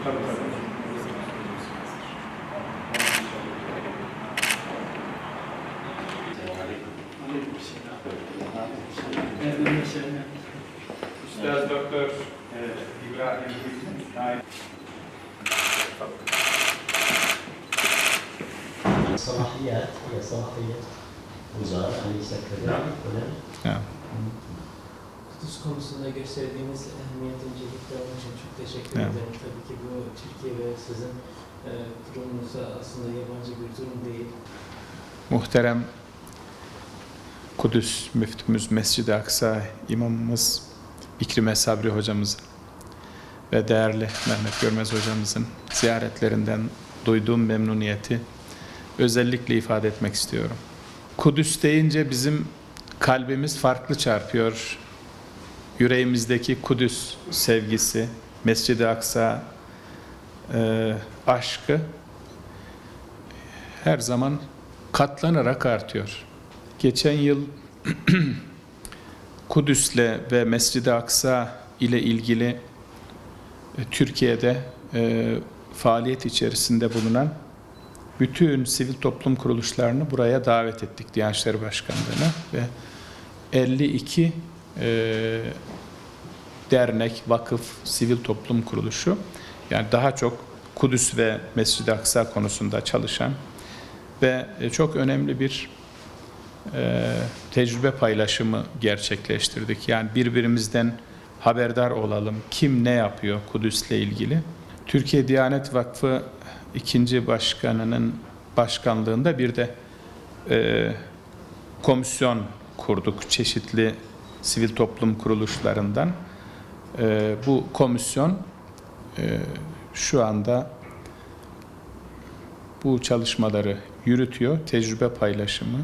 Üstad هي صلاحية وزارة أن يسكر نعم Kudüs konusunda gösterdiğiniz ehemmiyet öncelikler için çok teşekkür Evet. ederim. Tabii ki bu Türkiye ve sizin e, kurumunuza aslında yabancı bir durum değil. Muhterem Kudüs müftümüz Mescid-i Aksa imamımız İkrime Sabri hocamız ve değerli Mehmet Görmez hocamızın ziyaretlerinden duyduğum memnuniyeti özellikle ifade etmek istiyorum. Kudüs deyince bizim kalbimiz farklı çarpıyor. Yüreğimizdeki Kudüs sevgisi, Mescid-i Aksa e, aşkı her zaman katlanarak artıyor. Geçen yıl Kudüs'le ve Mescid-i Aksa ile ilgili e, Türkiye'de e, faaliyet içerisinde bulunan bütün sivil toplum kuruluşlarını buraya davet ettik Diyanet İşleri Başkanlığı'na ve 52 e, dernek, vakıf, sivil toplum kuruluşu yani daha çok Kudüs ve Mescid-i Aksa konusunda çalışan ve e, çok önemli bir e, tecrübe paylaşımı gerçekleştirdik. Yani birbirimizden haberdar olalım. Kim ne yapıyor Kudüs'le ilgili. Türkiye Diyanet Vakfı ikinci başkanının başkanlığında bir de e, komisyon kurduk çeşitli sivil toplum kuruluşlarından. E, bu komisyon e, şu anda bu çalışmaları yürütüyor, tecrübe paylaşımı